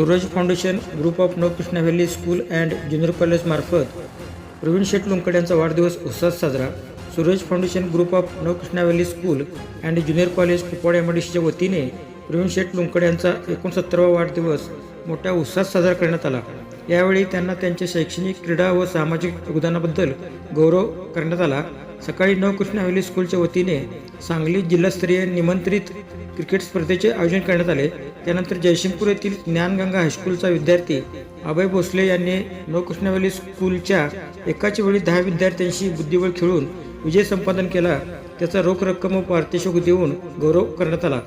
Suraj foundation group of Navkrishna valley school and junior कॉलेजमार्फत Pravin Sheth Lonkad यांचा वाढदिवस उत्साहात साजरा. Suraj foundation group of Navkrishna valley school and junior college Kupwad M वतीने प्रवीण शेठ लोंकड यांचा एकोणसत्तरावा वाढदिवस मोठ्या उत्साहात साजरा करण्यात आला. यावेळी त्यांना त्यांच्या शैक्षणिक क्रीडा व सामाजिक योगदानाबद्दल गौरव करण्यात आला. सकाळी नवकृष्णा कृष्णावली स्कूलच्या वतीने सांगली जिल्हास्तरीय निमंत्रित क्रिकेट स्पर्धेचे आयोजन करण्यात आले. त्यानंतर जयसिंगपूर येथील ज्ञानगंगा हायस्कूलचा विद्यार्थी अभय भोसले यांनी नऊ व्हॅली स्कूलच्या एकाच वेळी दहा विद्यार्थ्यांशी बुद्धिबळ खेळून विजय संपादन केला. त्याचा रोख रक्कम व पारितोषिक देऊन गौरव करण्यात आला.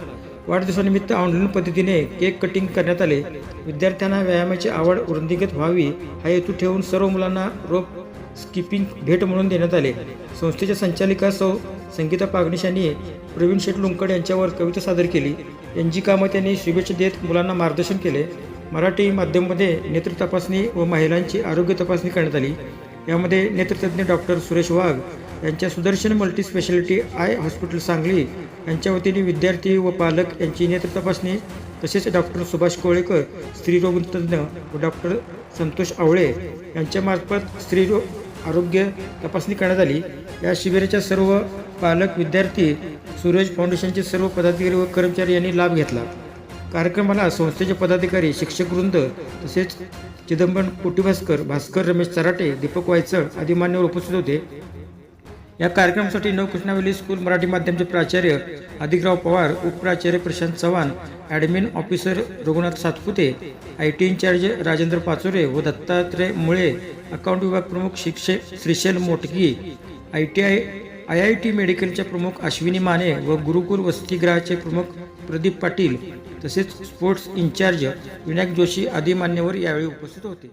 वाढदिवसानिमित्त ऑनलाईन पद्धतीने केक कटिंग करण्यात आले. विद्यार्थ्यांना व्यायामाची आवड वृद्धिंगत व्हावी हा हेतू ठेवून सर्व मुलांना रोप स्किपिंग भेट म्हणून देण्यात आले. संस्थेच्या संचालिका सौ. संगीता पागणेश यांनी प्रवीण शेठ लुंकड यांच्यावर कविता सादर केली. यांची कामं त्यांनी शुभेच्छा देत मुलांना मार्गदर्शन केले. मराठी माध्यममध्ये नेत्र तपासणी व महिलांची आरोग्य तपासणी करण्यात आली. यामध्ये नेत्रतज्ञ डॉक्टर सुरेश वाघ यांच्या Sudarshan multi speciality eye hospital Sangli यांच्या वतीने विद्यार्थी व पालक यांची नेत्र तपासणी तसेच डॉक्टर सुभाष कोळेकर स्त्रीरोगतज्ञ व डॉक्टर संतोष आवळे यांच्यामार्फत स्त्रीरोग आरोग्य तपासणी करण्यात आली. या शिबिराच्या सर्व पालक विद्यार्थी सूरज फाउंडेशनचे सर्व पदाधिकारी व कर्मचारी यांनी लाभ घेतला. कार्यक्रमाला संस्थेचे पदाधिकारी शिक्षक वृंद तसेच चिदंबरम कोटीभास्कर भास्कर रमेश चराटे दीपक वायचळ आदी मान्यवर उपस्थित होते. या कार्यक्रमासाठी नवकृष्णावेली स्कूल मराठी माध्यमचे प्राचार्य Adhikrao Pawar उपप्राचार्य Prashant Chavan admin officer Raghunath Satpute I T incharge Rajendra Pachore व दत्तात्रय मुळे अकाउंट विभाग प्रमुख शिक्षक Shrishail Motgi I T I I I T मेडिकलच्या प्रमुख अश्विनी माने व गुरुकुल वसतिगृहाचे प्रमुख प्रदीप पाटील तसेच स्पोर्ट्स इंचार्ज विनायक जोशी आदी मान्यवर यावेळी उपस्थित होते.